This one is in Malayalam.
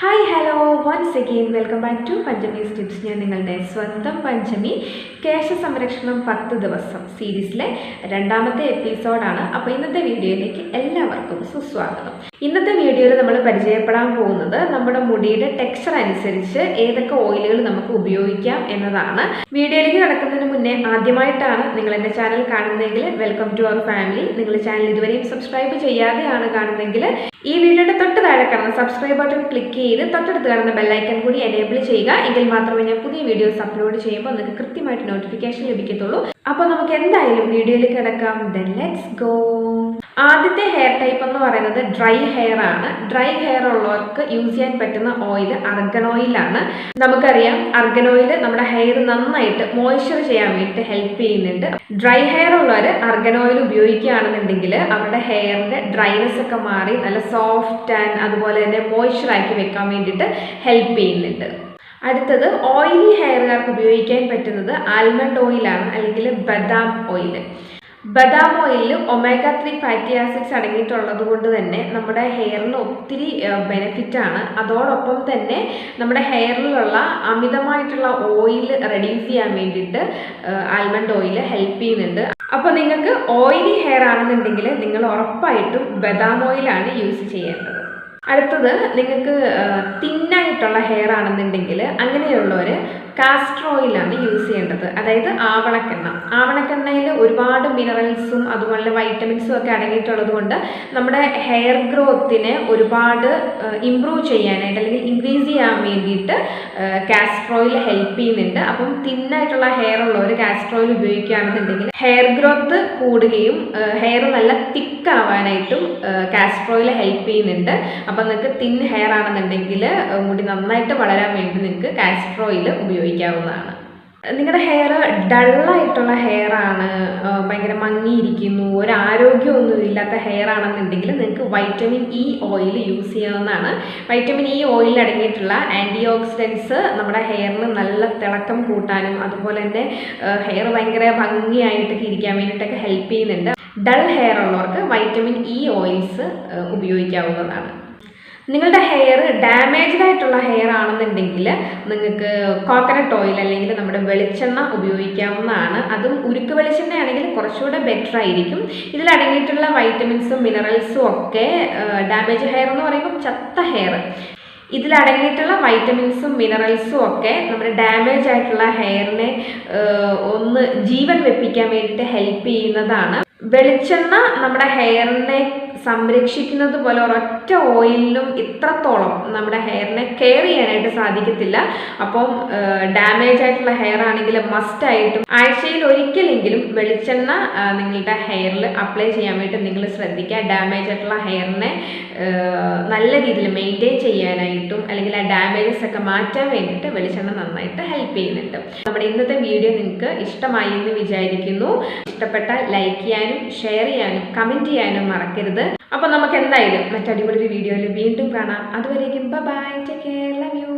Hi hello once again welcome back to Panchami tips ഞാൻ നിങ്ങളുടെ സ്വന്തം പഞ്ചമി കേശ സംരക്ഷണം പത്ത് ദിവസം സീരീസിലെ രണ്ടാമത്തെ എപ്പിസോഡാണ്. അപ്പോൾ ഇന്നത്തെ വീഡിയോയിലേക്ക് എല്ലാവർക്കും സുസ്വാഗതം. ഇന്നത്തെ വീഡിയോയിൽ നമ്മൾ പരിചയപ്പെടാൻ പോകുന്നത് നമ്മുടെ മുടിയുടെ ടെക്സ്ചർ അനുസരിച്ച് ഏതൊക്കെ ഓയിലുകൾ നമുക്ക് ഉപയോഗിക്കാം എന്നതാണ്. വീഡിയോയിലേക്ക് കടക്കുന്നതിന് മുന്നേ ആദ്യമായിട്ടാണ് നിങ്ങൾ എന്റെ ചാനൽ കാണുന്നതെങ്കിൽ വെൽക്കം ടു അവർ ഫാമിലി നിങ്ങൾ ചാനൽ ഇതുവരെയും സബ്സ്ക്രൈബ് ചെയ്യാതെയാണ് കാണുന്നതെങ്കിൽ ഈ വീഡിയോയുടെ തൊട്ട് താഴെ കാണുന്ന സബ്സ്ക്രൈബ് ബട്ടൺ ക്ലിക്ക് ചെയ്ത് തൊട്ടടുത്ത് കാണുന്ന ബെല്ലൈക്കൺ കൂടി എനേബിൾ ചെയ്യുക. എങ്കിൽ മാത്രമേ ഞാൻ പുതിയ വീഡിയോസ് അപ്ലോഡ് ചെയ്യുമ്പോൾ നിങ്ങൾക്ക് കൃത്യമായിട്ട് നോട്ടിഫിക്കേഷൻ ലഭിക്കത്തുള്ളൂ. അപ്പോൾ നമുക്ക് എന്തായാലും വീഡിയോയിലേക്ക് കിടക്കാം. ദെൻ ലെറ്റ്സ് ഗോ ആദ്യത്തെ ഹെയർ ടൈപ്പ് എന്ന് പറയുന്നത് ഡ്രൈ ഹെയർ ആണ്. ഡ്രൈ ഹെയർ ഉള്ളവർക്ക് യൂസ് ചെയ്യാൻ പറ്റുന്ന ഓയിൽ അർഗൻ ആണ്. നമുക്കറിയാം അർഗൻ ഓയിൽ നമ്മുടെ ഹെയർ നന്നായിട്ട് മോയ്സ്ചർ ചെയ്യാൻ വേണ്ടിയിട്ട് ഹെൽപ്പ് ചെയ്യുന്നുണ്ട്. ഡ്രൈ ഹെയർ ഉള്ളവർ അർഗൻ ഓയിൽ ഉപയോഗിക്കുകയാണെന്നുണ്ടെങ്കിൽ അവരുടെ ഹെയറിന്റെ ഡ്രൈനെസ് ഒക്കെ മാറി നല്ല സോഫ്റ്റ് ആൻഡ് അതുപോലെ തന്നെ മോയ്സ്ചർ ആക്കി വെക്കാൻ വേണ്ടിയിട്ട് ഹെൽപ്പ് ചെയ്യുന്നുണ്ട്. അടുത്തത് ഓയിലി ഹെയറുകാർക്ക് ഉപയോഗിക്കാൻ പറ്റുന്നത് ആൽമണ്ട് ഓയിലാണ് അല്ലെങ്കിൽ ബദാം ഓയിൽ ബദാം ഓയിലിൽ ഒമേഗ ത്രീ ഫാറ്റി ആസിഡ്സ് അടങ്ങിയിട്ടുള്ളത് കൊണ്ട് തന്നെ നമ്മുടെ ഹെയറിന് ഒത്തിരി ബെനിഫിറ്റ് ആണ്. അതോടൊപ്പം തന്നെ നമ്മുടെ ഹെയറിലുള്ള അമിതമായിട്ടുള്ള ഓയിൽ റെഡ്യൂസ് ചെയ്യാൻ വേണ്ടിയിട്ട് ആൽമണ്ട് ഓയിൽ ഹെൽപ്പ് ചെയ്യുന്നുണ്ട്. അപ്പോൾ നിങ്ങൾക്ക് ഓയിലി ഹെയർ ആണെന്നുണ്ടെങ്കിൽ നിങ്ങൾ ഉറപ്പായിട്ടും ബദാം ഓയിലാണ് യൂസ് ചെയ്യേണ്ടത്. അടുത്തത് നിങ്ങൾക്ക് തിന്നായിട്ടുള്ള ഹെയർ ആണെന്നുണ്ടെങ്കിൽ അങ്ങനെയുള്ളവർ കാസ്റ്റർ ഓയിലാണ് യൂസ് ചെയ്യേണ്ടത്. അതായത് ആവണക്കെണ്ണ. ആവണക്കെണ്ണയിൽ ഒരുപാട് മിനറൽസും അതുപോലെ വൈറ്റമിൻസും ഒക്കെ അടങ്ങിയിട്ടുള്ളത് കൊണ്ട് നമ്മുടെ ഹെയർ ഗ്രോത്തിനെ ഒരുപാട് ഇമ്പ്രൂവ് ചെയ്യാനായിട്ട് അല്ലെങ്കിൽ ഇൻക്രീസ് ചെയ്യാൻ വേണ്ടിയിട്ട് കാസ്റ്റർ ഓയിൽ ഹെൽപ്പ് ചെയ്യുന്നുണ്ട്. അപ്പം തിന്നായിട്ടുള്ള ഹെയർ ഉള്ളവർ കാസ്റ്റർ ഓയിൽ ഉപയോഗിക്കുകയാണെന്നുണ്ടെങ്കിൽ ഹെയർ ഗ്രോത്ത് കൂടുകയും ഹെയർ നല്ല തിക്ക് ആവാനായിട്ടും കാസ്റ്റർ ഓയിൽ ഹെൽപ്പ് ചെയ്യുന്നുണ്ട്. അപ്പം നിങ്ങൾക്ക് തിൻ ഹെയർ ആണെന്നുണ്ടെങ്കിൽ മുടി നന്നായിട്ട് വളരാൻ വേണ്ടി നിങ്ങൾക്ക് കാസ്റ്റർ ഓയിൽ ഉപയോഗിക്കാവുന്നതാണ്. നിങ്ങളുടെ ഹെയർ ഡള്ളായിട്ടുള്ള ആണ് ഭയങ്കര മങ്ങിയിരിക്കുന്നു ഒരു ആരോഗ്യമൊന്നും ഇല്ലാത്ത ഹെയർ ആണെന്നുണ്ടെങ്കിൽ നിങ്ങൾക്ക് വൈറ്റമിൻ ഇ ഓയിൽ യൂസ് ചെയ്യാവുന്നതാണ്. വൈറ്റമിൻ ഇ ഓയിലിൽ അടങ്ങിയിട്ടുള്ള ആന്റി ഓക്സിഡൻസ് നമ്മുടെ ഹെയറിന് നല്ല തിളക്കം കൂട്ടാനും അതുപോലെ തന്നെ ഹെയർ ഭയങ്കര ഭംഗിയായിട്ടൊക്കെ ഇരിക്കാൻ വേണ്ടിയിട്ടൊക്കെ ഹെൽപ്പ് ചെയ്യുന്നുണ്ട്. ഡൾ ഹെയർ ഉള്ളവർക്ക് വൈറ്റമിൻ ഇ ഓയിൽസ് ഉപയോഗിക്കാവുന്നതാണ്. നിങ്ങളുടെ ഹെയർ ഡാമേജ്ഡ് ആയിട്ടുള്ള ഹെയർ ആണെന്നുണ്ടെങ്കിൽ നിങ്ങൾക്ക് കോക്കനട്ട് ഓയിൽ അല്ലെങ്കിൽ നമ്മുടെ വെളിച്ചെണ്ണ ഉപയോഗിക്കാവുന്നതാണ്. അതും ഉരുക്ക് വെളിച്ചെണ്ണ ആണെങ്കിൽ കുറച്ചുകൂടെ ബെറ്റർ ആയിരിക്കും. ഇതിലടങ്ങിയിട്ടുള്ള വൈറ്റമിൻസും മിനറൽസും ഒക്കെ ഡാമേജ് ഹെയർ എന്ന് പറയുമ്പോൾ ചത്ത ഹെയർ ഇതിലടങ്ങിയിട്ടുള്ള വൈറ്റമിൻസും മിനറൽസും ഒക്കെ നമ്മുടെ ഡാമേജ് ആയിട്ടുള്ള ഹെയറിനെ ഒന്ന് ജീവൻ വെപ്പിക്കാൻ വേണ്ടിയിട്ട് ഹെൽപ്പ് ചെയ്യുന്നതാണ്. വെളിച്ചെണ്ണ നമ്മുടെ ഹെയറിനെ സംരക്ഷിക്കുന്നത് പോലെ ഒരൊറ്റ ഓയിലിലും ഇത്രത്തോളം നമ്മുടെ ഹെയറിനെ കെയർ ചെയ്യാനായിട്ട് സാധിക്കത്തില്ല. അപ്പം ഡാമേജ് ആയിട്ടുള്ള ഹെയർ ആണെങ്കിൽ മസ്റ്റ് ആയിട്ടും ആഴ്ചയിൽ ഒരിക്കലെങ്കിലും വെളിച്ചെണ്ണ നിങ്ങളുടെ ഹെയറിൽ അപ്ലൈ ചെയ്യാൻ വേണ്ടി നിങ്ങൾ ശ്രദ്ധിക്കുക. ഡാമേജ് ആയിട്ടുള്ള ഹെയറിനെ നല്ല രീതിയിൽ മെയിന്റെയിൻ ചെയ്യാനായിട്ടും അല്ലെങ്കിൽ ആ ഡാമേജസ് ഒക്കെ മാറ്റാൻ വേണ്ടിയിട്ട് വെളിച്ചെണ്ണ നന്നായിട്ട് ഹെൽപ്പ് ചെയ്യുന്നുണ്ട്. നമ്മുടെ ഇന്നത്തെ വീഡിയോ നിങ്ങൾക്ക് ഇഷ്ടമായി എന്ന് വിചാരിക്കുന്നു. ഇഷ്ടപ്പെട്ട ലൈക്ക് ചെയ്യാനും ഷെയർ ചെയ്യാനും കമന്റ് ചെയ്യാനും മറക്കരുത്. അപ്പോൾ നമുക്ക് എന്തായാലും മറ്റടിപൊളി വീഡിയോയിൽ വീണ്ടും കാണാം. അതുവരേക്കും bye take care love you